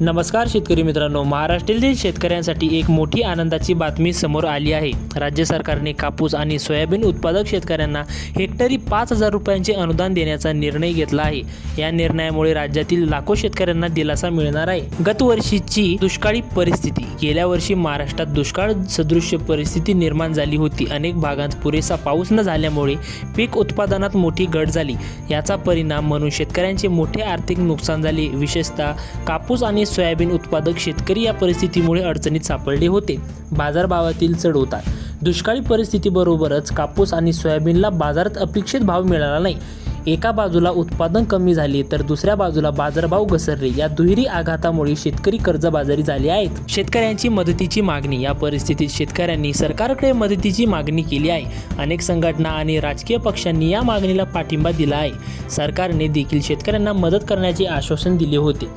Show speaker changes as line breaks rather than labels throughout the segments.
नमस्कार शेतकरी मित्रांनो महाराष्ट्रातील शेतकऱ्यांसाठी एक मोठी आनंदाची बातमी समोर आली आहे. राज्य सरकारने कापूस आणि सोयाबीन उत्पादक शेतकऱ्यांना हेक्टरी पाच हजार रुपयांचे अनुदान देण्याचा निर्णय घेतला आहे. या निर्णयामुळे राज्यातील लाखो शेतकऱ्यांना दिलासा मिळणार आहे. गतवर्षीची दुष्काळी परिस्थिती गेल्या वर्षी महाराष्ट्रात दुष्काळ सदृश्य परिस्थिती निर्माण झाली होती. अनेक भागात पुरेसा पाऊस न झाल्यामुळे पीक उत्पादनात मोठी घट झाली. याचा परिणाम म्हणून शेतकऱ्यांचे मोठे आर्थिक नुकसान झाले. विशेषतः कापूस आणि सोयाबीन उत्पादक शेतकरी या परिस्थितीमुळे अडचणीत सापडले होते. बाजारभावातील चढ उतार. दुष्काळी परिस्थितीबरोबरच कापूस आणि सोयाबीनला बाजारात अपेक्षित भाव मिळाला नाही. एका बाजूला उत्पादन कमी झाले तर दुसऱ्या बाजूला बाजारभाव घसरले. या दुहेरी आघातामुळे शेतकरी कर्जबाजारी झाले आहेत. शेतकऱ्यांची मदतीची मागणी. या परिस्थितीत शेतकऱ्यांनी सरकारकडे मदतीची मागणी केली आहे. अनेक संघटना आणि राजकीय पक्षांनी या मागणीला पाठिंबा दिला आहे. सरकारने देखील शेतकऱ्यांना मदत करण्याचे आश्वासन दिले होते.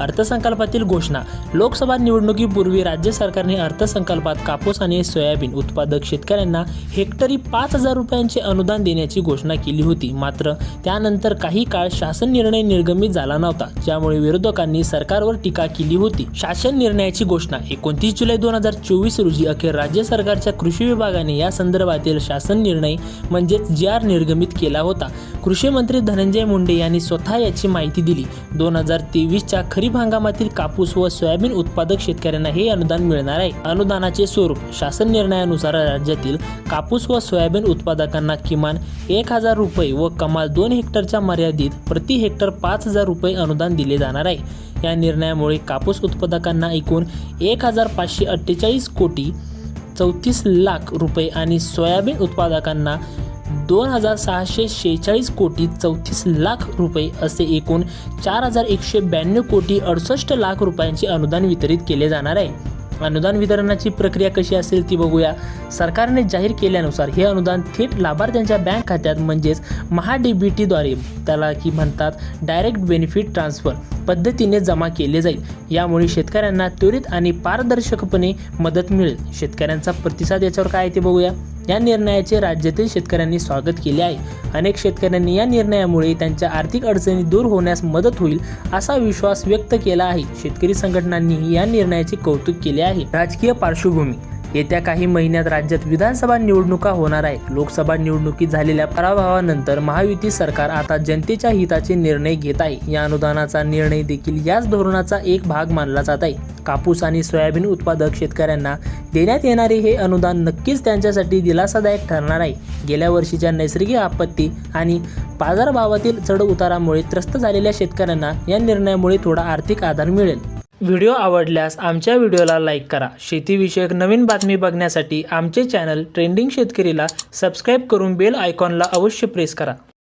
अर्थसंकल्पातील घोषणा. लोकसभा निवडणुकीपूर्वी राज्य सरकारने अर्थसंकल्पात कापूस आणि सोयाबीन उत्पादक शेतकऱ्यांना हेक्टरी पाच हजार रुपयांचे अनुदान देण्याची घोषणा केली होती. मात्र त्यानंतर काही काळ शासन निर्णय निर्गमित झाला नव्हता. ज्यामुळे विरोधकांनी सरकारवर टीका केली होती. शासन निर्णयाची घोषणा एकोणतीस जुलै दोन हजार चोवीस रोजी अखेर राज्य सरकारच्या कृषी विभागाने या संदर्भातील शासन निर्णय म्हणजेच जी आर निर्गमित केला होता. कृषी मंत्री धनंजय मुंडे यांनी स्वतः याची माहिती दिली. दोन हजार तेवीसच्या खरीप हंगामातील कापूस व सोयाबीन उत्पादक शेतकऱ्यांना हे अनुदान मिळणार आहे. अनुदानाचे स्वरूप शासन निर्णयानुसार राज्यातील कापूस व सोयाबीन उत्पादकांना किमान एक हजार रुपये व कमाल दोन हेक्टरच्या मर्यादित प्रति हेक्टर पाच हजार रुपये अनुदान दिले जाणार आहे. या निर्णयामुळे कापूस उत्पादकांना एकूण एक हजार पाचशे अठ्ठेचाळीस कोटी चौतीस लाख रुपये आणि सोयाबीन उत्पादकांना दोन हजार सहाशे शेहेचाळीस कोटी चौतीस लाख रुपये असे एकूण चार हजार एकशे ब्याण्णव कोटी अडुसष्ट लाख रुपयांचे अनुदान वितरित केले जाणार आहे. अनुदान वितरणाची प्रक्रिया कशी असेल ती बघूया. सरकारने जाहीर केल्यानुसार हे अनुदान थेट लाभार्थ्यांच्या बँक खात्यात म्हणजेच महा डी बी टीद्वारे त्याला की म्हणतात डायरेक्ट बेनिफिट ट्रान्सफर पद्धतीने जमा केले जाईल. यामुळे शेतकऱ्यांना त्वरित आणि पारदर्शकपणे मदत मिळेल. शेतकऱ्यांचा प्रतिसाद याच्यावर काय आहे ते बघूया. या निर्णयाचे राज्यातील शेतकऱ्यांनी स्वागत केले आहे. अनेक शेतकऱ्यांनी या निर्णयामुळे त्यांच्या आर्थिक अडचणी दूर होण्यास मदत होईल असा विश्वास व्यक्त केला आहे. शेतकरी संघटनांनीही या निर्णयाचे कौतुक केले आहे. राजकीय पार्श्वभूमी. येत्या काही महिन्यात राज्यात विधानसभा निवडणुका होणार आहे लोकसभा निवडणुकीत झालेल्या पराभवानंतर महायुती सरकार आता जनतेच्या हिताचे निर्णय घेत आहे. या अनुदानाचा निर्णय देखील याच धोरणाचा एक भाग मानला जात आहे. कापूस आणि सोयाबीन उत्पादक शेतकऱ्यांना देण्यात येणारे हे अनुदान नक्कीच त्यांच्यासाठी दिलासादायक ठरणार आहे. गेल्या वर्षीच्या नैसर्गिक आपत्ती आणि बाजारभावातील चढ उतारामुळे त्रस्त झालेल्या शेतकऱ्यांना या निर्णयामुळे थोडा आर्थिक आधार मिळेल. व्हिडिओ आवडल्यास आमच्या व्हिडिओला लाईक करा. शेतीविषयक नवीन बातमी बघण्यासाठी आमचे चॅनल ट्रेंडिंग शेतकरीला सबस्क्राईब करून बेल आयकॉनला अवश्य प्रेस करा.